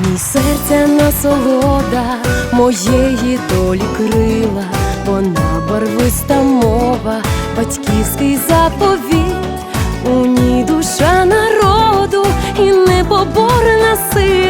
В ній серця насолода моєї долі крила, вона барвиста мова, батьківський заповіт, у ній душа народу і непоборна сила,